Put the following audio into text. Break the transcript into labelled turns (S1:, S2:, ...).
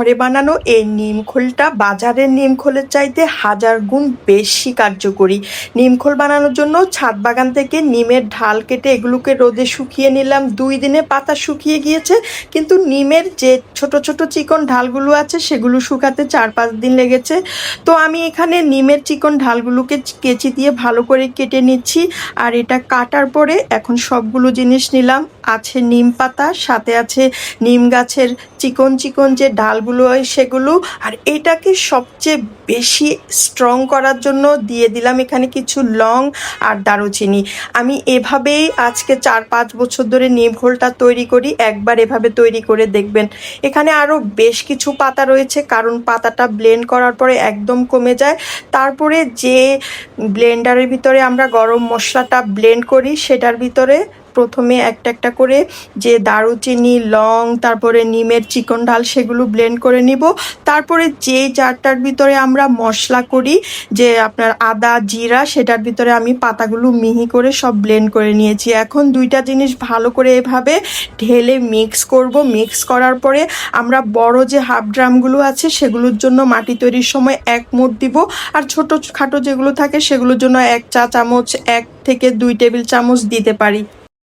S1: ঘরে বানানো এই নিমখোলটা বাজারের নিমখোলের চাইতে হাজার গুণ বেশি কার্যকরী। নিমখোল বানানোর জন্য ছাদ বাগান থেকে নিমের ঢাল কেটে এগুলোকে রোদে শুকিয়ে নিলাম। দুই দিনে পাতা শুকিয়ে গিয়েছে, কিন্তু নিমের যে ছোট ছোট চিকন ঢালগুলো আছে, সেগুলো শুকাতে চার পাঁচ দিন লেগেছে। তো আমি এখানে নিমের চিকন ঢালগুলোকে কেচি দিয়ে ভালো করে কেটে নিচ্ছি, আর এটা কাটার পরে এখন সবগুলো জিনিস নিলাম। আছে নিম পাতা, সাথে আছে নিম গাছের চিকন চিকন যে ডালগুলো হয় সেগুলো, আর এটাকে সবচেয়ে বেশি স্ট্রং করার জন্য দিয়ে দিলাম এখানে কিছু লং আর দারুচিনি। আমি এভাবেই আজকে চার পাঁচ বছর ধরে নিম ঘোলটা তৈরি করি, একবার এভাবে তৈরি করে দেখবেন। এখানে আরও বেশ কিছু পাতা রয়েছে, কারণ পাতাটা ব্লেন্ড করার পরে একদম কমে যায়। তারপরে যে ব্লেন্ডারের ভিতরে আমরা গরম মশলাটা ব্লেন্ড করি, সেটার ভিতরে প্রথমে একটা একটা করে যে দারুচিনি, লং, তারপরে নিমের চিকন ডাল সেগুলো ব্লেন্ড করে নিব। তারপরে যে জারটার ভিতরে আমরা মশলা করি, যে আপনার আদা, জিরা, সেটার ভিতরে আমি পাতাগুলো মিহি করে সব ব্লেন্ড করে নিয়েছি। এখন দুইটা জিনিস ভালো করে এভাবে ঢেলে মিক্স করব। মিক্স করার পরে আমরা বড় যে হাফ ড্রামগুলো আছে, সেগুলোর জন্য মাটি তৈরির সময় এক মুঠ দিব। আর ছোট খাটো যেগুলো থাকে, সেগুলোর জন্য এক চা চামচ, এক থেকে দুই টেবিল চামচ দিতে পারি।